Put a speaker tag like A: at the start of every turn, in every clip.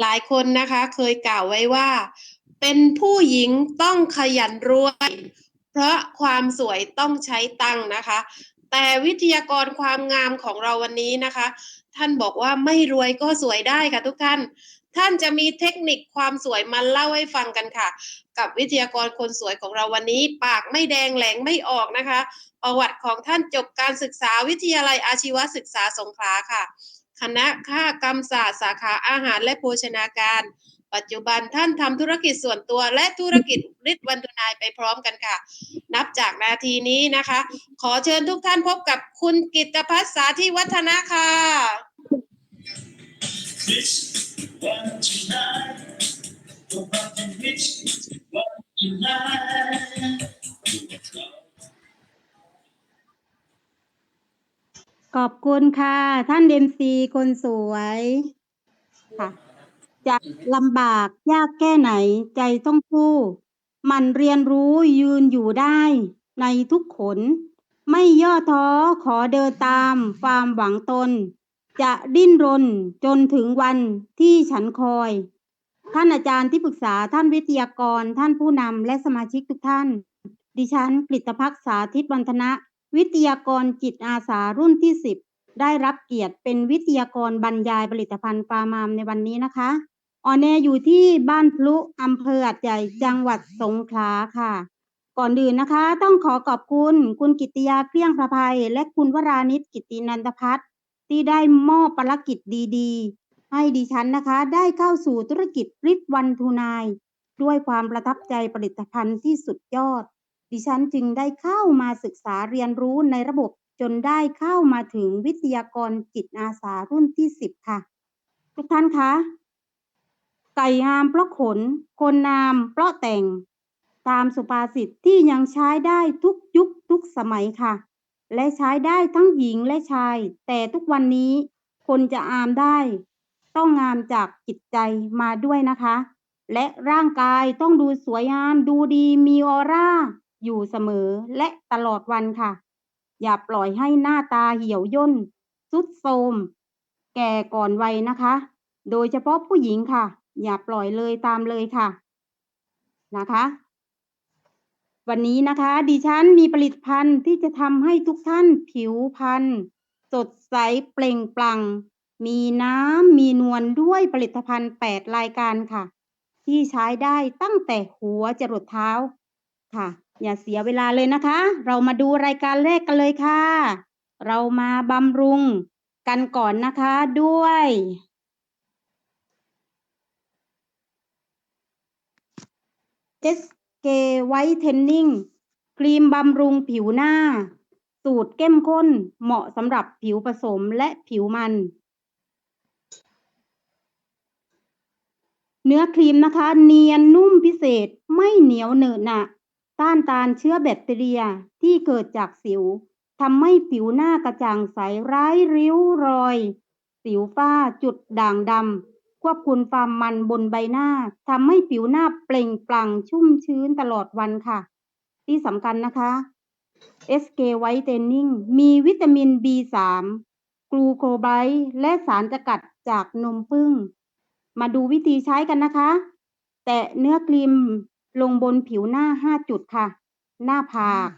A: หลายคนนะคะเคยกล่าวไว้ว่า เป็นผู้หญิงต้องขยันรวย เพราะความสวยต้องใช้ตังค์นะคะ แต่วิทยากรความงามของเราวันนี้นะคะ ท่านบอกว่าไม่รวยก็สวยได้ค่ะทุกท่าน ท่านจะมีเทคนิคความสวยมาเล่าให้ฟังกันค่ะ กับวิทยากรคนสวยของเราวันนี้ ปากไม่แดงแหลงไม่ออกนะคะ ประวัติของท่านจบการศึกษาวิทยาลัยอาชีวศึกษาสงขลาค่ะ คณะค่ากรรมศาสตร์สาขาอาหารและโภชนาการ ปัจจุบันท่านทำธุรกิจส่วนตัวและธุรกิจฤทธิ์วันทุนายไปพร้อมกันค่ะ นับจากนาทีนี้นะคะ ขอเชิญทุกท่านพบกับคุณกิตพัฒน์สาธิวัฒนะค่ะ
B: This one
C: ขอบคุณค่ะ ท่านเดมซีคนสวยค่ะจะลำบากยากแค่ไหนใจต้องสู้หมันเรียนรู้ยืนอยู่ได้ในทุกขน ไม่ย่อท้อขอเดินตามความหวังตน จะดิ้นรนจนถึงวันที่ฉันคอย ท่านอาจารย์ที่ปรึกษาท่านวิทยากรท่านผู้นำและสมาชิกทุกท่าน ดิฉันกฤตภักษาธิตวันธนะ วิทยากรจิตอาสารุ่นที่ 10 ได้รับเกียรติเป็นวิทยากรบรรยายผลิตภัณฑ์ฟาร์มามในวันนี้นะคะออนแอร์อยู่ที่บ้านพลุอำเภอหัดใหญ่จังหวัดสงขลาค่ะ ก่อนอื่นนะคะ ต้องขอขอบคุณคุณกิติยาเครื่องประภัย และคุณวรานิชกิตินันทพัฒน์ที่ได้มอบภารกิจดีๆ ให้ดิฉันนะคะ ได้เข้าสู่ธุรกิจริบวันทูนายด้วยความประทับใจผลิตภัณฑ์ที่สุดยอด ดิฉันจึงได้เข้ามาศึกษาเรียนรู้ในระบบจนได้เข้ามาถึงวิทยากรจิตอาสารุ่นที่สิบค่ะ ทุกท่านคะไก่งามเพราะขน คนงามเพราะแต่ง ตามสุภาษิตที่ยังใช้ได้ทุกยุคทุกสมัยค่ะ และใช้ได้ทั้งหญิงและชาย แต่ทุกวันนี้คนจะอามได้ ต้องงามจากจิตใจมาด้วยนะคะ และร่างกายต้องดูสวยงามดูดีมีออร่า อยู่เสมอและตลอดวันค่ะ อย่าปล่อยให้หน้าตาเหี่ยวย่นสุดโทมแก่ก่อนวัยนะคะ โดยเฉพาะผู้หญิงค่ะ อย่าปล่อยเลยตามเลยค่ะ นะคะ วันนี้นะคะ ดิฉันมีผลิตภัณฑ์ที่จะทำให้ทุกท่านผิวพรรณสดใสเปล่งปลั่งมีน้ำมีนวลด้วยผลิตภัณฑ์ 8 รายการค่ะ ที่ใช้ได้ตั้งแต่หัวจรดเท้าค่ะ อย่าเสียเวลาเลยนะคะ เรามาดูรายการแรกกันเลยค่ะ เรามาบำรุงกันก่อนนะคะด้วย SK Whitening ครีมบำรุงผิวหน้า สูตรเข้มข้นเหมาะสำหรับผิวผสมและผิวมัน เนื้อครีมนะคะ เนียนนุ่มพิเศษไม่เหนียวเหนอะหนะ ต้านทานเชื้อแบคทีเรียที่เกิดจากสิวทำให้ผิวหน้ากระจ่างใสไร้ริ้วรอย สิวฝ้าจุดด่างดำควบคุมความมันบนใบหน้าทำให้ผิวหน้าเปล่งปลั่งชุ่มชื้นตลอดวันค่ะ ที่สำคัญนะคะ SK Whitening มีวิตามิน B3 กลูโคไบต์และสารสกัดจากนมผึ้งมาดูวิธีใช้กันนะคะ แตะเนื้อครีม ลงบนผิวหน้า5จุดค่ะ หน้าผาก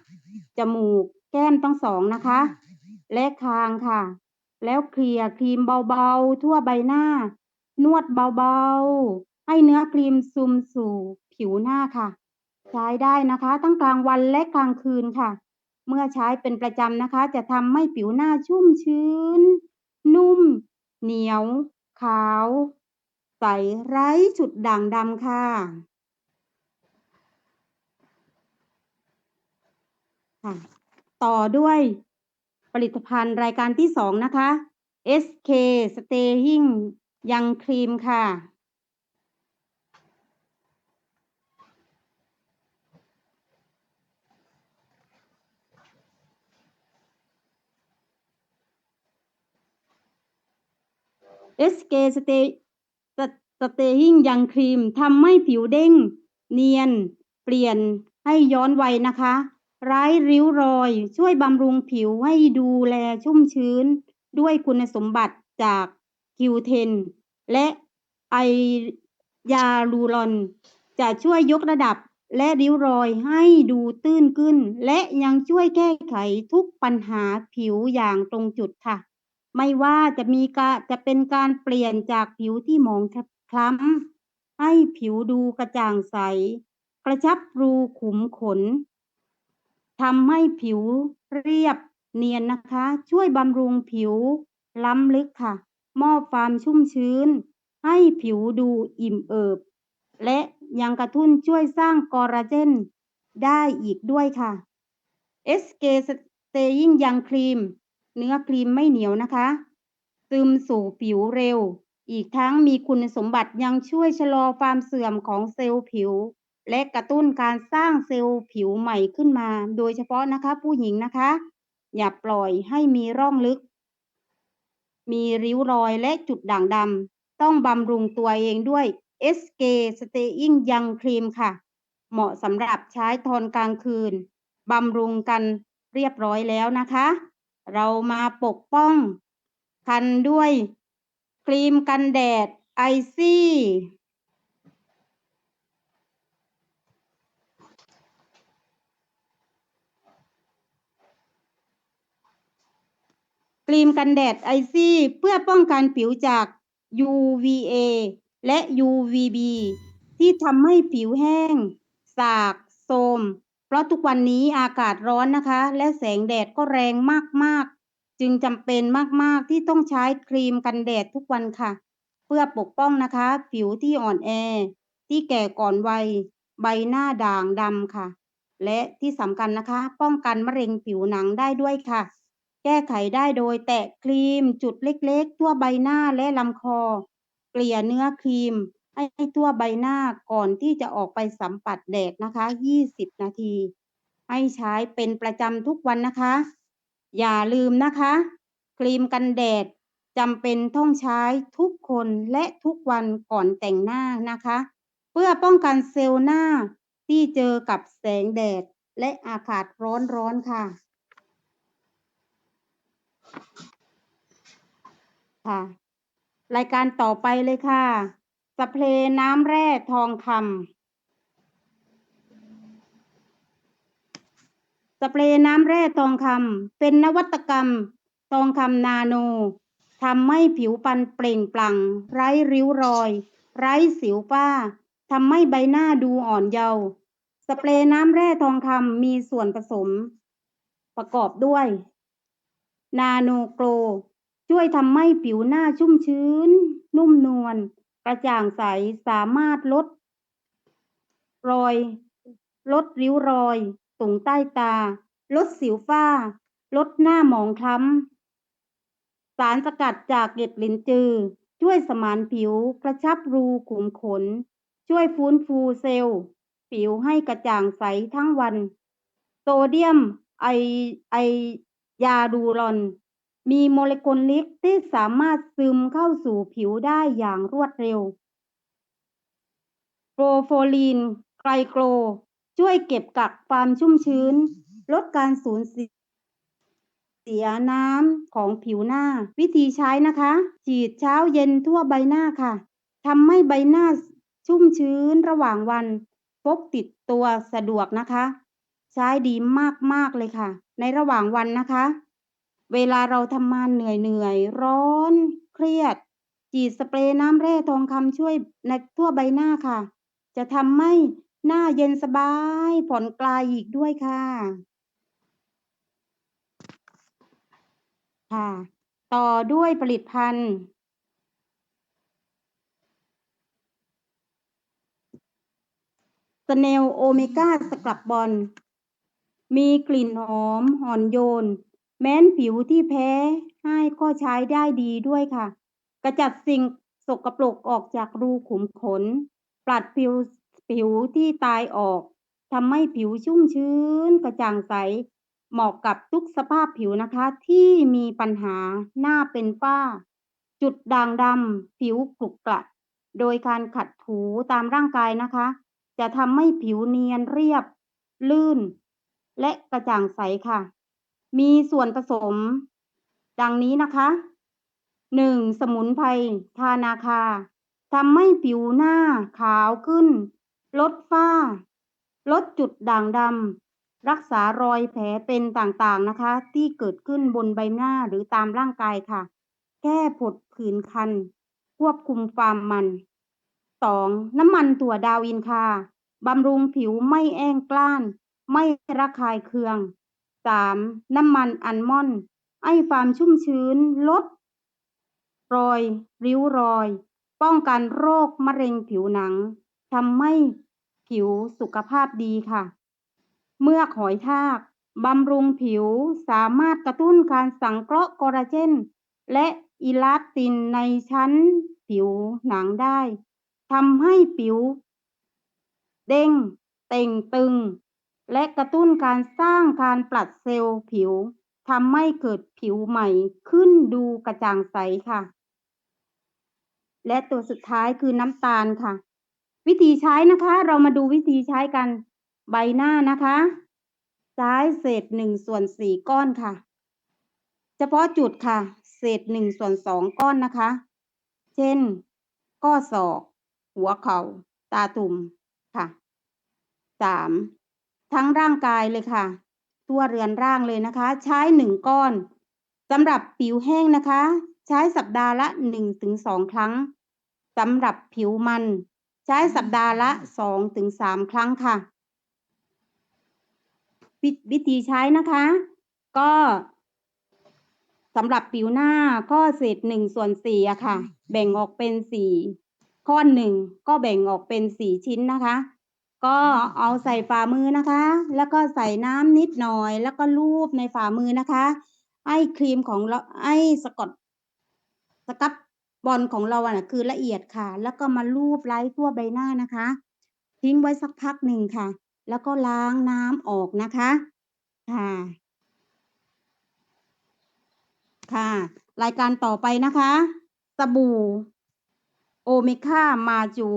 C: จมูก แก้มทั้งสองนะคะ และคางค่ะ แล้วเคลียร์ครีมเบาๆ ทั่วใบหน้า นวดเบาๆ ให้เนื้อครีมซึมสู่ผิวหน้าค่ะใช้ได้นะคะทั้งกลางวันและกลางคืนค่ะ เมื่อใช้เป็นประจำนะคะ จะทำให้ผิวหน้าชุ่มชื้น นุ่ม เหนียว ขาว ใสไร้จุดด่างดำค่ะ ค่ะ ต่อด้วยผลิตภัณฑ์รายการที่สองนะคะ SK Staying ยังครีมค่ะ SK Stay Staying ยังครีมทำให้ผิวเด้ง เนียน เปลี่ยนให้ย้อนวัยนะคะ ไร้ริ้วรอย ช่วยบำรุงผิวให้ดูแลชุ่มชื้น ด้วยคุณสมบัติจาก Q10 และไอยาลูรอน จะช่วยยกระดับและริ้วรอยให้ดูตื้นขึ้น และยังช่วยแก้ไขทุกปัญหาผิวอย่างตรงจุดค่ะ ไม่ว่าจะมีกาจะเป็นการเปลี่ยนจากผิวที่หมองคล้ำให้ผิวดูกระจ่างใส กระชับรูขุมขน ทำให้ผิวเรียบเนียนนะคะ ช่วยบำรุงผิวล้ำลึกค่ะ มอบความชุ่มชื้น ให้ผิวดูอิ่มเอิบ และยังกระตุ้นช่วยสร้างคอลลาเจน ได้อีกด้วยค่ะ SK Staying Young Cream เนื้อครีมไม่เหนียวนะคะ ซึมสู่ผิวเร็ว อีกทั้งมีคุณสมบัติยังช่วยชะลอความเสื่อมของเซลล์ผิว และกระตุ้นการสร้างเซลล์ผิวใหม่ขึ้นมา โดยเฉพาะนะคะผู้หญิงนะคะ อย่าปล่อยให้มีร่องลึก มีริ้วรอยและจุดด่างดำต้องบำรุงตัวเองด้วย SK Staying Young Cream ค่ะ เหมาะสำหรับใช้ตอนกลางคืนบำรุงกันเรียบร้อยแล้วนะคะ เรามาปกป้องคันด้วยครีมกันแดดไอซี่ ครีมกันแดดไอซี่เพื่อป้องกันผิวจาก UVA และ UVB ที่ทำให้ผิวแห้ง สากโทมเพราะทุกวันนี้อากาศร้อนนะคะ และแสงแดดก็แรงมากๆ จึงจำเป็นมากๆที่ต้องใช้ครีมกันแดดทุกวันค่ะ เพื่อปกป้องนะคะ ผิวที่อ่อนแอ ที่แก่ก่อนวัย ใบหน้าด่างดำค่ะ และที่สำคัญนะคะ ป้องกันมะเร็งผิวหนังได้ด้วยค่ะ ก้ไขได้โดยแตะครีมจุดเล็กๆ ทั่วใบหน้าและลำคอ เกลี่ยเนื้อครีมให้ทั่วใบหน้าก่อนที่จะออกไปสัมผัสแดดนะคะ 20 นาที ให้ใช้เป็นประจำทุกวันนะคะ อย่าลืมนะคะ ครีมกันแดดจำเป็นต้องใช้ทุกคนและทุกวันก่อนแต่งหน้านะคะ เพื่อป้องกันเซลล์หน้าที่เจอกับแสงแดดและอากาศร้อนๆค่ะ ค่ะ รายการต่อไปเลยค่ะ สเปรย์น้ำแร่ทองคำสเปรย์น้ำแร่ทองคำเป็นนวัตกรรม ทองคำนาโนทำให้ผิวพรรณเปล่งปลั่ง ไร้ริ้วรอย ไร้สิวฝ้าทำให้ใบหน้าดูอ่อนเยาว์สเปรย์น้ำแร่ทองคำมีส่วนผสม ประกอบด้วย นาโนโกล ช่วยทำให้ผิวหน้าชุ่มชื้น นุ่มนวลกระจ่างใสสามารถลด รอย ลดริ้วรอยตุ่งใต้ตา ลดสิวฝ้า ลดหน้าหมองคล้ำสารสกัดจากเกล็ดลิ้นจือ ช่วยสมานผิวกระชับรูขุมขน ช่วยฟื้นฟูเซลล์ ผิวให้กระจ่างใสทั้งวัน โซเดียมไอไอยาดูรอน มีโมเลกุลเล็กที่สามารถซึมเข้าสู่ผิวได้อย่างรวดเร็ว โปรโฟลีนไกลโกลช่วยเก็บกักความชุ่มชื้น ลดการสูญเสียน้ำของผิวหน้า วิธีใช้นะคะ ฉีดเช้าเย็นทั่วใบหน้าค่ะทำให้ใบหน้าชุ่มชื้นระหว่างวันพกติดตัวสะดวกนะคะ ใช้ดีมากๆเลยค่ะ ในระหว่างวันนะคะ เวลาเราทำงานเหนื่อยเหนื่อยร้อนเครียด ฉีดสเปรย์น้ำแร่ทองคำช่วยในทั่วใบหน้าค่ะ จะทำให้หน้าเย็นสบาย ผ่อนคลายอีกด้วยค่ะ ค่ะ ต่อด้วยผลิตภัณฑ์ สเนลโอเมก้าสครับบอลมีกลิ่นหอมอ่อนโยน แม้นผิวที่แพ้ให้ก็ใช้ได้ดีด้วยค่ะ กระจัดสิ่งสกปรกออกจากรูขุมขน ปลัดผิวผิวที่ตายออกทำให้ผิวชุ่มชื้นกระจ่างใส เหมาะกับทุกสภาพผิวนะคะ ที่มีปัญหาหน้าเป็นฝ้า จุดด่างดำผิวกรุกกระโดยการขัดถูตามร่างกายนะคะ จะทำให้ผิวเนียนเรียบ ลื่น และกระจ่างใสค่ะ มีส่วนผสม ดังนี้นะคะหนึ่งสมุนไพรทานาคาทำให้ผิวหน้าขาวขึ้น ลดฝ้า ลดจุดด่างดำรักษารอยแผลเป็นต่างๆนะคะ ที่เกิดขึ้นบนใบหน้าหรือตามร่างกายค่ะ แก้ผดผื่นคัน ควบคุมความมัน 2. น้ำมันถั่วดาวอินคาบำรุงผิวไม่แอ้งกล้าน ไม่ระคายเคือง 3. น้ำมันอัลมอนด์ให้ความชุ่มชื้นลด รอย ริ้วรอย ป้องกันโรคมะเร็งผิวหนังทำให้ผิวสุขภาพดีค่ะ เมือกหอยทากบำรุงผิวสามารถกระตุ้นการสังเคราะห์คอลลาเจน และอิลาสตินในชั้นผิวหนังได้ทำให้ผิว เด้ง เต่งตึง และกระตุ้นการสร้างการปลัดเซลล์ผิวทำให้เกิดผิวใหม่ขึ้นดูกระจ่างใสค่ะ และตัวสุดท้ายคือน้ำตาลค่ะ วิธีใช้นะคะ เรามาดูวิธีใช้กันใบหน้านะคะ ใช้เศษหนึ่งส่วนสี่ก้อนค่ะ เฉพาะจุดค่ะ เศษหนึ่งส่วนสองก้อนนะคะ เช่นข้อศอก หัวเขา่า ตาตุ่มค่ะสาม ทั้งร่างกายเลยค่ะตัวเรือนร่างเลยนะคะ ใช้หนึ่งก้อนสำหรับผิวแห้งนะคะ ใช้สัปดาห์ละหนึ่งถึงสองครั้งสำหรับผิวมัน ใช้สัปดาห์ละสองถึงสามครั้งค่ะวิวิธีใช้นะคะ ก็สำหรับผิวหน้าก็เศษหนึ่งส่วนสี่อะค่ะ แบ่งออกเป็นสี่ข้อหนึ่งก็แบ่งออกเป็นสี่ชิ้นนะคะ ก็เอาใส่ฝ่ามือนะคะ แล้วก็ใส่น้ำนิดหน่อย แล้วก็ลูบในฝ่ามือนะคะให้ครีมของเราให้สกอตสครับบอลของเราอะคือละเอียดค่ะ แล้วก็มาลูบไล้ทั่วใบหน้านะคะ ทิ้งไว้สักพักหนึ่งค่ะ แล้วก็ล้างน้ำออกนะคะ ค่ะ ค่ะ รายการต่อไปนะคะ สบู่ โอเมก้ามาจู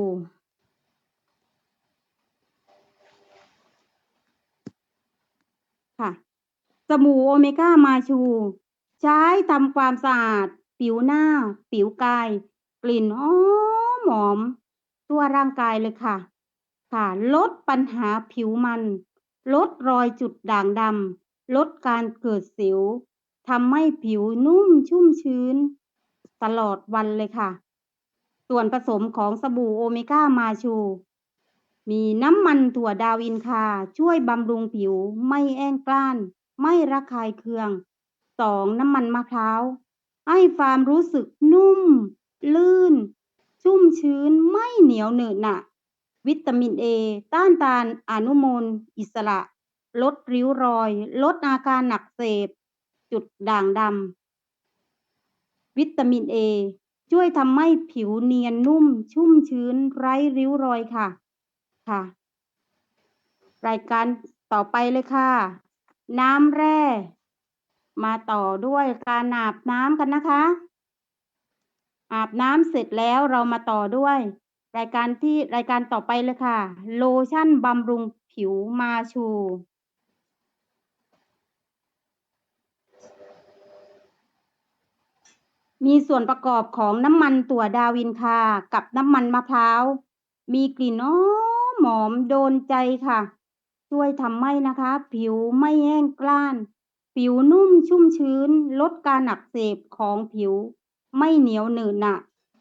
C: ค่ะ สบู่โอเมก้ามาชู ใช้ทำความสะอาด ผิวหน้า ผิวกาย กลิ่นหอมหอม ทั่วร่างกายเลยค่ะ ค่ะ ลดปัญหาผิวมัน ลดรอยจุดด่างดำลดการเกิดสิวทำให้ผิวนุ่มชุ่มชื้น ตลอดวันเลยค่ะ ส่วนผสมของสบู่โอเมก้ามาชู มีน้ำมันถั่วดาวอินคา ช่วยบำรุงผิวไม่แอ้งกล้าน ไม่ระคายเคืองสองน้ำมันมะพร้าว ให้ความรู้สึกนุ่ม ลื่น ชุ่มชื้นไม่เหนียวเหนอะหนะวิตามินเอต้านทานอนุมูล อิสระ ลดริ้วรอย ลดอาการหนักเสพ จุดด่างดำวิตามินเอช่วยทำให้ผิวเนียนนุ่ม ชุ่มชื้นไร้ริ้วรอยค่ะ ค่ะ รายการต่อไปเลยค่ะ น้ำแร่ มาต่อด้วยการอาบน้ำกันนะคะ อาบน้ำเสร็จแล้วเรามาต่อด้วย รายการที่รายการต่อไปเลยค่ะ โลชั่นบำรุงผิวมาชู มีส่วนประกอบของน้ำมันถั่วดาวินคากับน้ำมันมะพร้าว มีกลิ่นหอม หอมโดนใจค่ะ ช่วยทำให้นะคะ ผิวไม่แห้งกล้าน ผิวนุ่มชุ่มชื้น ลดการอักเสบของผิว ไม่เหนียวเหนอะหนะ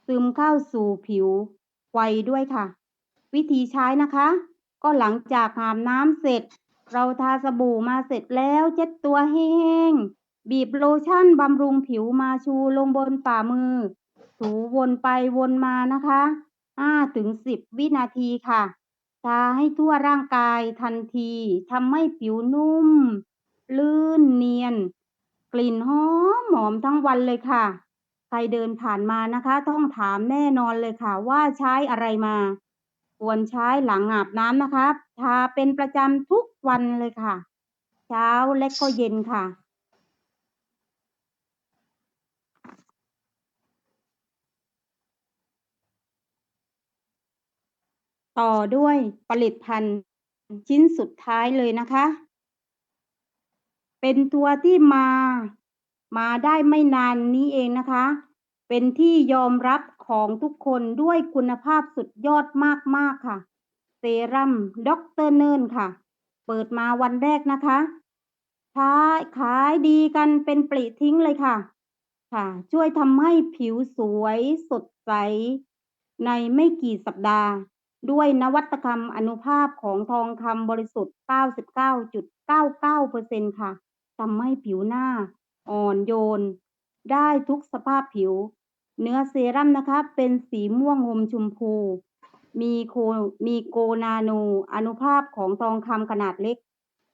C: ซึมเข้าสู่ผิวไวด้วยค่ะ วิธีใช้นะคะ ก็หลังจากอาบน้ำเสร็จ เราทาสบู่มาเสร็จแล้วเช็ดตัวให้แห้ง บีบโลชั่นบำรุงผิวมาชูลงบนฝ่ามือ ถูวนไปวนมานะคะ5ถึง10 วินาทีค่ะ ทาให้ทั่วร่างกายทันทีทำให้ผิวนุ่ม ลื่นเนียน กลิ่นหอมหอมทั้งวันเลยค่ะ ใครเดินผ่านมานะคะ ต้องถามแน่นอนเลยค่ะ ว่าใช้อะไรมา ควรใช้หลังอาบน้ำนะคะทาเป็นประจำทุกวันเลยค่ะ เช้าและก็เย็นค่ะ ต่อด้วยผลิตภัณฑ์ชิ้นสุดท้ายเลยนะคะ เป็นตัวที่มา มาได้ไม่นานนี้เองนะคะ เป็นที่ยอมรับของทุกคนด้วยคุณภาพสุดยอดมากๆค่ะ เซรั่มด็อกเตอร์เนินค่ะ เปิดมาวันแรกนะคะขายขายดีกันเป็นปลีทิ้งเลยค่ะ ค่ะ ช่วยทำให้ผิวสวยสดใส ในไม่กี่สัปดาห์ ด้วยนวัตกรรมอนุภาพของทองคำบริสุทธิ์ 99.99%ค่ะทำให้ผิวหน้า อ่อนโยน ได้ทุกสภาพผิว เนื้อเซรั่มนะคะ เป็นสีม่วงอมชมพู มีโคมีโกนาโนอนุภาพของทองคำขนาดเล็ก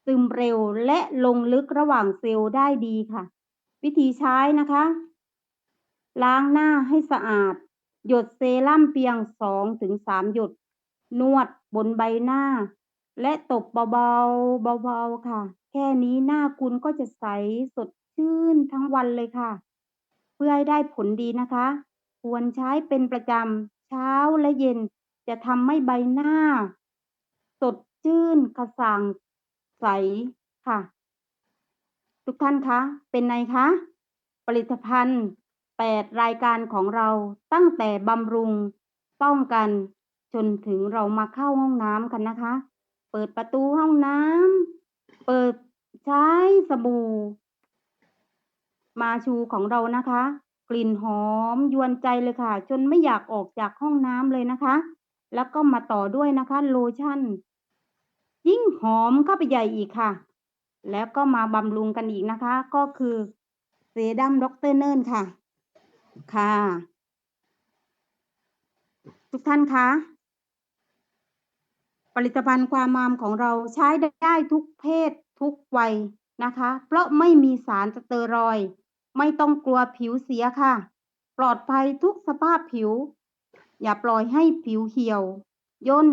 C: ซึมเร็วและลงลึกระหว่างเซลล์ได้ดีค่ะ วิธีใช้นะคะ ล้างหน้าให้สะอาด หยดเซรั่มเพียง 2-3 หยด นวดบนใบหน้า และตบเบาๆเบาๆค่ะ แค่นี้หน้าคุณก็จะใสสดชื่นทั้งวันเลยค่ะ เพื่อให้ได้ผลดีนะคะ ควรใช้เป็นประจำเช้าและเย็นจะทำให้ใบหน้า สดชื่นกระส่างใสค่ะ ทุกท่านคะเป็นไงคะผลิตภัณฑ์ 8 รายการของเราตั้งแต่บำรุง ป้องกัน จนถึงเรามาเข้าห้องน้ำกันนะคะ เปิดประตูห้องน้ำ เปิดใช้สบู่ มาชูของเรานะคะ กลิ่นหอมยวนใจเลยค่ะ จนไม่อยากออกจากห้องน้ำเลยนะคะ แล้วก็มาต่อด้วยนะคะโลชั่น ยิ่งหอมเข้าไปใหญ่อีกค่ะ แล้วก็มาบำรุงกันอีกนะคะ ก็คือเซรั่มด็อกเตอร์เนินค่ะ ค่ะ ทุกท่านคะ ผลิตภัณฑ์ความงามของเราใช้ได้ทุกเพศทุกวัยนะคะ เพราะไม่มีสารสเตอรอยด์ไม่ต้องกลัวผิวเสียค่ะ ปลอดภัยทุกสภาพผิว อย่าปล่อยให้ผิวเหี่ยว ย่น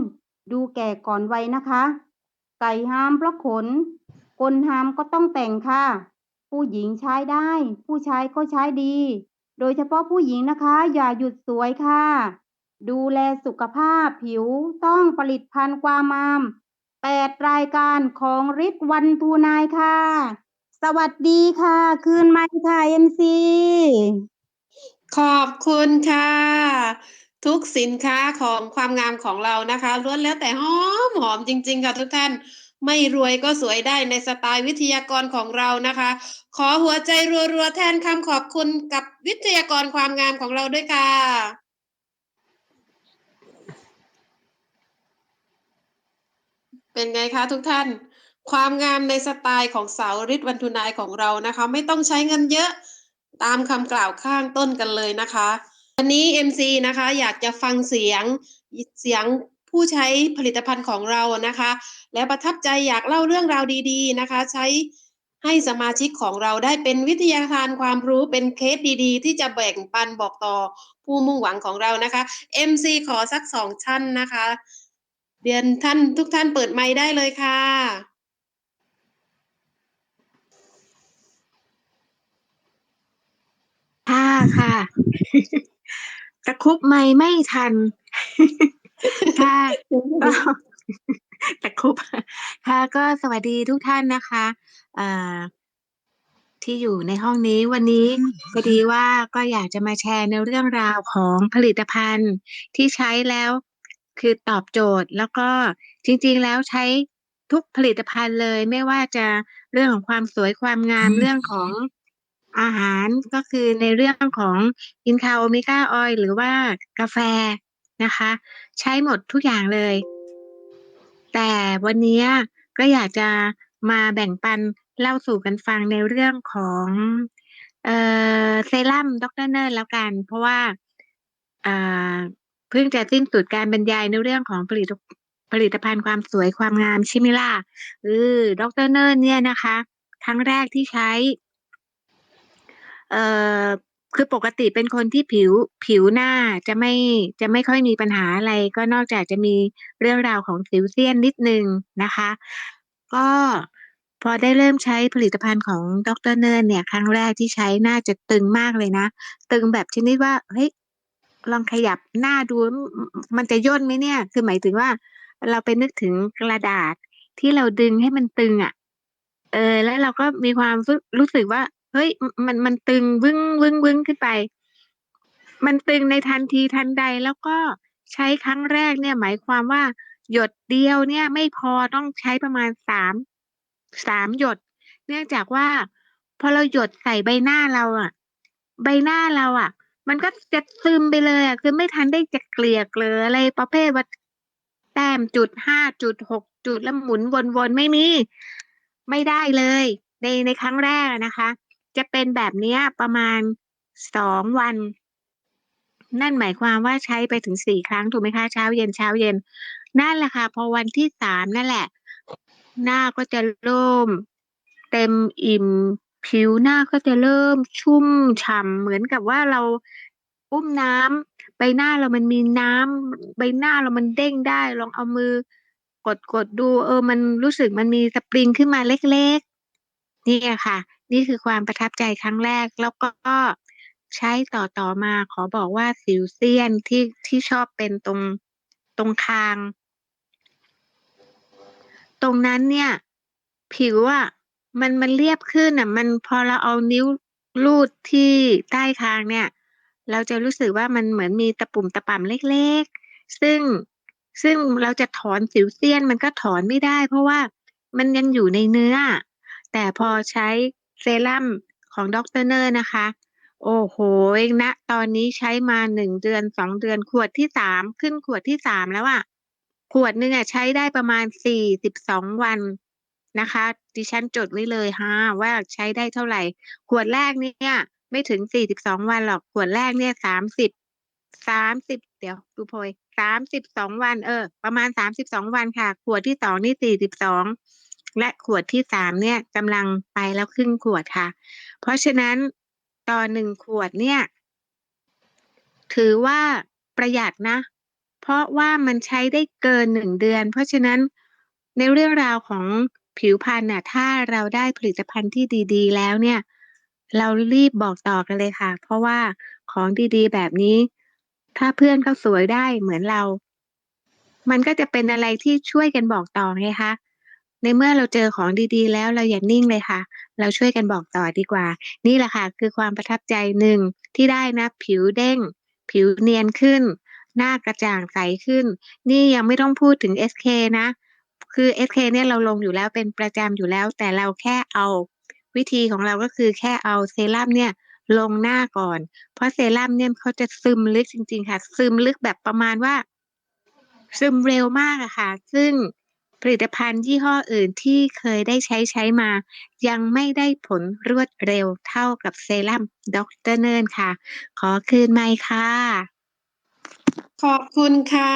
C: ดูแก่ก่อนวัยนะคะ ไก่ห้ามเพราะขน คนห้ามก็ต้องแต่งค่ะ ผู้หญิงใช้ได้ ผู้ชายก็ใช้ดี โดยเฉพาะผู้หญิงนะคะ อย่าหยุดสวยค่ะ ดูแลสุขภาพผิวต้องผลิตภัณฑ์ความามแปดรายการของฤทธิ์วันทูนายค่ะ สวัสดีค่ะ คืนไม่ค่ะเอ็มซี
A: ขอบคุณค่ะ ทุกสินค้าของความงามของเรานะคะล้วนแล้วแต่หอมหอมจริง ๆ ค่ะทุกท่านไม่รวยก็สวยได้ในสไตล์วิทยากรของเรานะคะ ขอหัวใจรัวๆแทนคำขอบคุณกับวิทยากรความงามของเราด้วยค่ะ เป็นไงคะทุกท่าน ความงามในสไตล์ของสาวฤทธิ์วันทุนายของเรานะคะ ไม่ต้องใช้เงินเยอะตามคำกล่าวข้างต้นกันเลยนะคะวันนี้ MC นะคะอยากจะฟังเสียงเสียงผู้ใช้ผลิตภัณฑ์ของเรานะคะ และประทับใจอยากเล่าเรื่องราวดีๆนะคะ ใช้ให้สมาชิกของเราได้เป็นวิทยาทานความรู้เป็นเคสดีๆ ที่จะแบ่งปันบอกต่อผู้มุ่งหวังของเรานะคะ MC ขอสักสองท่านนะคะ เรียนท่านทุกท่านเปิดไมค์ได้เลยค่ะ
D: ค่ะค่ะ ตะครุบไม่ไม่ทัน ค่ะก็ตะครุบค่ะ ก็สวัสดีทุกท่านนะคะเอ่อที่อยู่ในห้องนี้วันนี้พอดีว่าก็อยากจะมาแชร์ในเรื่องราวของผลิตภัณฑ์ที่ใช้แล้ว คือตอบโจทย์ แล้วก็จริง ๆ แล้วใช้ทุกผลิตภัณฑ์เลย ไม่ว่าจะเรื่องของความสวยความงามเรื่องของอาหาร ก็คือในเรื่องของอินคาโอเมก้าออยหรือว่ากาแฟนะคะ ใช้หมดทุกอย่างเลย แต่วันนี้ก็อยากจะมาแบ่งปัน เล่าสู่กันฟังในเรื่องของ เอ่อ เซรั่ม ดร เนิร์ด แล้วกัน เพราะว่า อ่า เพิ่งจะสิ้นสุดการบรรยายในเรื่องของผลิตผลิตภัณฑ์ความสวยความงามใช่ไหมล่ะเออดรเนิร์เนี่ยนะคะ ครั้งแรกที่ใช้ เอ่อคือปกติเป็นคนที่ผิวผิวหน้าจะไม่จะไม่ค่อยมีปัญหาอะไร ก็นอกจากจะมีเรื่องราวของสิวเซียนนิดนึงนะคะ ก็พอได้เริ่มใช้ผลิตภัณฑ์ของดรเนิร์นเนี่ย ครั้งแรกที่ใช้น่าจะตึงมากเลยนะ ตึงแบบชนิดว่าเฮ้ย ลองขยับหน้าดูมันจะย่นไหมเนี่ย คือหมายถึงว่า เราไปนึกถึงกระดาษที่เราดึงให้มันตึงอะ เออ แล้วเราก็มีความรู้รู้สึกว่า เฮ้ย มันมันตึงวึ้งวึ้งวึ้งขึ้นไป มันตึงในทันทีทันใดแล้วก็ใช้ครั้งแรกเนี่ย หมายความว่า หยดเดียวเนี่ย ไม่พอต้องใช้ประมาณสามสามหยด เนื่องจากว่าพอเราหยดใส่ใบหน้าเราอะใบหน้าเราอะ มันก็จะซึมไปเลยอะคือไม่ทันได้จะเกลี่ยเกลืออะไรประเภทว่าแต้มจุดห้าจุดหกจุดแล้วหมุนวนๆไม่มีไม่ได้เลย ในในครั้งแรกนะคะ จะเป็นแบบนี้ประมาณสองวัน นั่นหมายความว่าใช้ไปถึงสี่ครั้งถูกไหมคะเช้าเย็นเช้าเย็น นั่นแหละค่ะ พอวันที่สามนั่นแหละ หน้าก็จะเริ่มเต็มอิ่ม ผิวหน้าก็จะเริ่มชุ่มฉ่ำ เหมือนกับว่าเราอุ้มน้ำ ใบหน้าเรามันมีน้ำ ใบหน้าเรามันเด้งได้ ลองเอามือกดกดดู เออ มันรู้สึกมันมีสปริงขึ้นมาเล็กๆ นี่ค่ะ นี่คือความประทับใจครั้งแรก แล้วก็ใช้ต่อต่อมา ขอบอกว่าสิวเซียนที่ที่ชอบเป็นตรงตรงคาง ตรงนั้นเนี่ย ผิวอะ มัน มันเรียบขึ้นอะ มัน พอเราเอานิ้วลูดที่ใต้คางเนี่ย เราจะรู้สึกว่า มันเหมือนมีตะปุ่มตะป่ำเล็ก ๆ ซึ่ง ซึ่งเราจะถอนสิวเซียนมันก็ถอนไม่ได้ เพราะว่ามันยังอยู่ในเนื้อ แต่พอใช้เซรั่มของด็อกเตอร์เนอร์นะคะ โอ้โหณตอนนี้ใช้มาหนึ่งเดือนสองเดือน ขวดที่สามขึ้นขวดที่สามแล้วอะขวดหนึ่งอะใช้ได้ประมาณสี่สิบสองวัน นะคะ ดิฉันจดไว้เลยฮะว่าใช้ได้เท่าไหร่ ขวดแรกเนี่ยไม่ถึงสี่สิบสองวันหรอก ขวดแรกเนี่ยสามสิบสามสิบเดี๋ยวดูโพยสามสิบสองวันเออ ประมาณสามสิบสองวันค่ะ ขวดที่สองนี่สี่สิบสองและขวดที่สามเนี่ยกำลังไปแล้วครึ่งขวดค่ะ เพราะฉะนั้นต่อหนึ่งขวดเนี่ย ถือว่าประหยัดนะ เพราะว่ามันใช้ได้เกินหนึ่งเดือน เพราะฉะนั้นในเรื่องราวของ ผิวพรรณน่ะ ถ้าเราได้ผลิตภัณฑ์ที่ดี ๆ แล้วเนี่ย เรารีบบอกต่อกันเลยค่ะ เพราะว่าของดี ๆ แบบนี้ ถ้าเพื่อนเขาสวยได้เหมือนเรา มันก็จะเป็นอะไรที่ช่วยกันบอกต่อไงคะ ในเมื่อเราเจอของดี ๆ แล้วเราอย่านิ่งเลยค่ะ เราช่วยกันบอกต่อดีกว่า นี่แหละค่ะ คือความประทับใจหนึ่งที่ได้นะ ผิวเด้ง ผิวเนียนขึ้น หน้ากระจ่างใสขึ้น นี่ยังไม่ต้องพูดถึง SK นะ คือ SK เนี่ยเราลงอยู่แล้วเป็นประจำอยู่แล้ว แต่เราแค่เอาวิธีของเราก็คือแค่เอาเซรั่มเนี่ยลงหน้าก่อน เพราะเซรั่มเนี่ยเขาจะซึมลึกจริง ๆ ค่ะ ซึมลึกแบบประมาณว่า ซึมเร็วมากอะค่ะ ซึ่งผลิตภัณฑ์ยี่ห้ออื่นที่เคยได้ใช้ใช้มา ยังไม่ได้ผลรวดเร็วเท่ากับเซรั่มด็อกเตอร์เนินค่ะ ขอคืนไมค์ค่ะ
A: ขอบคุณค่ะ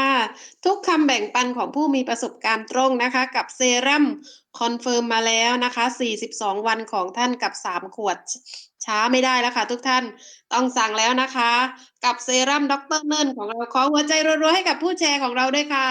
A: ทุกคำแบ่งปันของผู้มีประสบการณ์ตรงนะคะ กับเซรั่มคอนเฟิร์มมาแล้วนะคะ 42 วันของท่านกับ 3 ขวดช้าไม่ได้แล้วค่ะทุกท่านต้องสั่งแล้วนะคะ กับเซรั่มด็อกเตอร์เนินของเราขอหัวใจรัวๆให้กับผู้แชร์ของเราด้วยค่ะ